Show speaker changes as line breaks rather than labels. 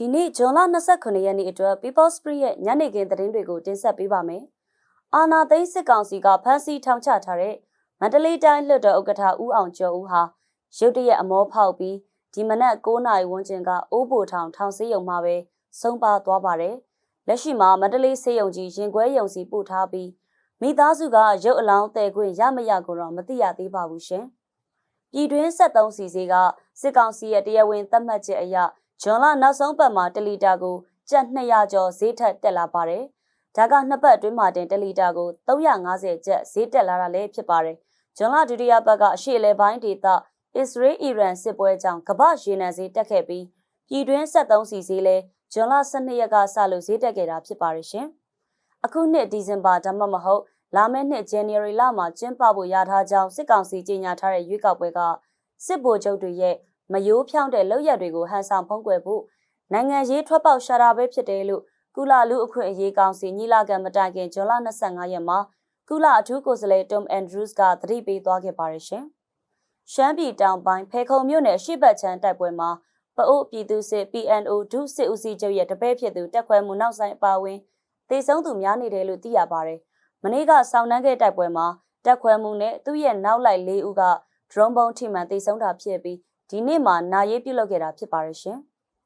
ဒီနေ့ဇွန်လ29ရက်နေ့အတွက် People Spree ရဲ့ညနေခင်းသတင်းတွေကိုတင်ဆက်ပေးပါမယ်။အာနာသိန်းစစ်ကောင်စီကဖမ်းဆီးထောင်ချထားတဲ့မန္တလေးတိုင်းလွှတ်တော်ဥက္ကဋ္ဌဦးအောင်ကျော်ဦးဟာရုတ်တရက်အမောဖောက်ပြီးဒီမနက်9နာရီဝန်းကျင်ကအိုးဘိုထောင်ထောင်ဆေးရုံမှာပဲဆုံးပါသွားပါတယ်။လက်ရှိမှာမန္တလေးဆေးရုံကြီးရင်ခွဲရုံစီပို့ထားပြီးမိသားစုကရုပ်အလောင်းတည်ခွင့်ရမရကိုတော့မသိရသေးပါဘူးရှင်။ပြည်တွင်း73စီစီကစစ်ကောင်စီရဲ့တရားဝင်သတ်မှတ်ချက်အရ ဂျွန်လနောက်ဆုံးပတ်မှာ1လီတာကိုကျပ်200ကျော်ဈေးထက်တက်လာပါတယ်။ဒါကနှစ်ပတ်အတွင်းမှာတင်1လီတာကို350ကျပ်ဈေးတက်လာတာလည်းဖြစ်ပါတယ်။ဂျွန်လဒုတိယပတ်ကအရှေ့အလဲပိုင်းဒေသအစ္စရေးအီရန်စစ်ပွဲကြောင့်ကမ္ဘာရေနံဈေးတက်ခဲ့ပြီးပြည်တွင်း73စီဈေးလည်းဂျွန်လ12ရက်ကစလို့ဈေးတက်ခဲ့တာဖြစ်ပါတယ်ရှင်။အခုနှစ်ဒီဇင်ဘာဒါမှမဟုတ်လာမယ့်နှစ် January လမှာကျင်းပဖို့ရထားကြောင်းစစ်ကောင်စီကြေညာထားတဲ့ရွေးကောက်ပွဲကစစ်ဗိုလ်ချုပ်တွေရဲ့ မယိုးဖြောင်းတဲ့လောက်ရက်တွေကိုဟန်ဆောင်ဖုံးကွယ်ဖို့နိုင်ငံရေးထွက်ပေါက်ရှာတာပဲဖြစ်တယ်လို့ကုလလူအခွင့်အရေးကောင်စီညီလာခံမတိုင်ခင်ဇွန်လ25ရက်မှာကုလအထူးကိုယ်စားလှယ် Tom Andrews ကသတိပေးသွားခဲ့ပါတယ်ရှင်။ရှမ်းပြည်တောင်ပိုင်းဖေခုံမြို့နယ်ရှေ့ဘက်ချမ်းတိုက်ပွဲမှာပအိုးပြည်သူစစ် PNO ဒုစစ်ဦးစီးချုပ်ရဲ့တပည့်ဖြစ်သူတက်ခွဲမှုနောက်ဆိုင်အပါအဝင်တေဆုံးသူများနေတယ်လို့သိရပါတယ်။မနေ့ကစောင်းနှန်းခဲ့တိုက်ပွဲမှာတက်ခွဲမှုနဲ့သူ့ရဲ့နောက်လိုက်၄ဦးက drone bomb ထိမှန်တေဆုံးတာဖြစ်ပြီး ဒီနေ့မှာနာရေးပြုတ်လုပ်ခဲ့တာဖြစ်ပါတယ်ရှင်။